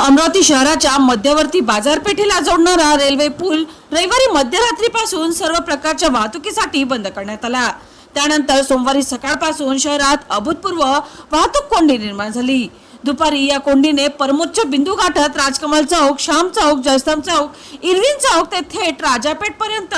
अमरावती शहराच्या मध्यवर्ती बाजारपेठेला जोडणारा रेल्वे पूल रविवारी मध्यरात्रीपासून सर्व प्रकारच्या वाहतुकीसाठी बंद करण्यात आला. त्यानंतर सोमवारी सकाळपासून शहरात अभूतपूर्व वाहतूक कोंडी निर्माण झाली. दुपारी या कोंडीने परमोच्च बिंदू गाठत राजकमल चौक श्याम चौक जयस्तंभ चौक इरविन चौक ते थेट राजापेठ पर्यंत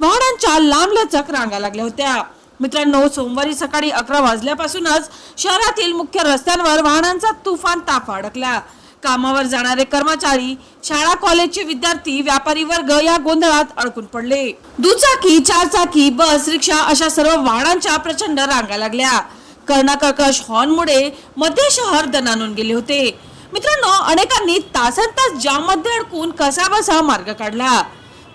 वाहनांच्या लांबलचक रांगा लागल्या होत्या. मित्रांनो सोमवारी सकाळी अकरा वाजल्यापासूनच शहरातील मुख्य रस्त्यांवर वाहनांचा तुफान ताफा अडकला. कामावर जाणारे कर्मचारी शाळा कॉलेजचे विद्यार्थी व्यापारी वर्ग या गोंधळात अडकून पडले. दुचाकी चारचाकी बस रिक्षा अशा सर्व वाहनांच्या प्रचंड रांगा लागल्या. कर्णाकर्कश हॉर्नमुळे मध्य शहर दणानून गेले होते. मित्रांनो अनेकांनी तासन तास जाममध्ये अडकून कसाबसा मार्ग काढला.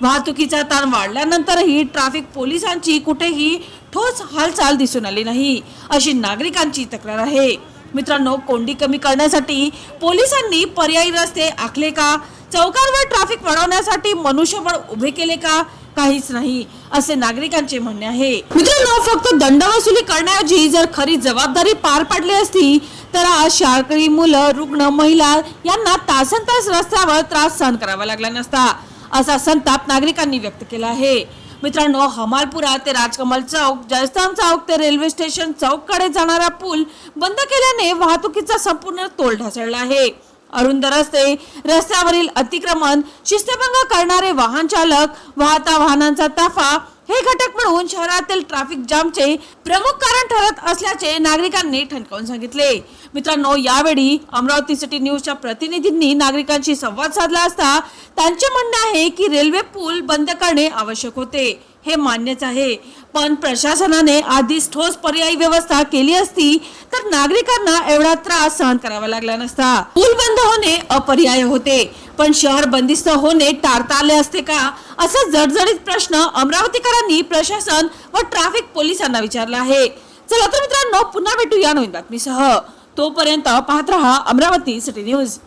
वाहतुकीचा ताण वाढल्यानंतरही ट्रॅफिक पोलिसांची कुठेही ठोस हालचाल दिसून आली नाही अशी नागरिकांची तक्रार आहे. मित्रांनो कोंडी कमी करण्यासाठी पोलिसांनी पर्यायी रस्ते आखले का? चौकांवर ट्रॅफिक वाढवण्यासाठी मनुष्यबळ उभे केले का? काहीच नाही असे नागरिकांचे म्हणणे आहे. मित्रांनो फक्त दंड वसुली करण्याऐवजी जर खरी जबाबदारी पार पाडली असती तर आज शाळकरी मुलं रुग्ण महिला यांना तासन तास रस्त्यावर त्रास सहन करावा लागला नसता असा संताप नागरिकांनी व्यक्त केला आहे. मित्रांनो हमालपुरा ते राजकमल चौक जयस्थान चौक ते रेल्वे स्टेशन चौककडे जाणारा पूल बंद केल्याने वाहतुकीचा संपूर्ण तोल ढासळला आहे. अरुंद रस्ते रस्त्यावरील अतिक्रमण शिस्तभंग करणारे वाहन चालक वाहता वाहनांचा ताफा हे घटक म्हणून शहरातील ट्रॅफिक जामचे प्रमुख कारण ठरत असल्याचे नागरिकांनी ठणकावून सांगितले. मित्रांनो यावेळी अमरावती सिटी न्यूजच्या प्रतिनिधींनी नागरिकांशी संवाद साधला असता त्यांचे म्हणणे आहे की रेल्वे पूल बंद करणे आवश्यक होते. हे मान्यच आहे. पण प्रशासनाने आधीच ठोस पर्यायी व्यवस्था केली असती तर नागरिकांना एवढा त्रास सहन करावा लागला नसता. पूल बंद होणे अपर्याय होते. पण शहर बंदिस्त होणे टाळता आले असते का? असा जडजडीत प्रश्न अमरावतीकरांनी प्रशासन व ट्रॅफिक पोलिसांना विचारला आहे. चला तर मित्रांनो पुन्हा भेटूया नवीन बातमीसह. तोपर्यंत पाहत रहा अमरावती सिटी न्यूज.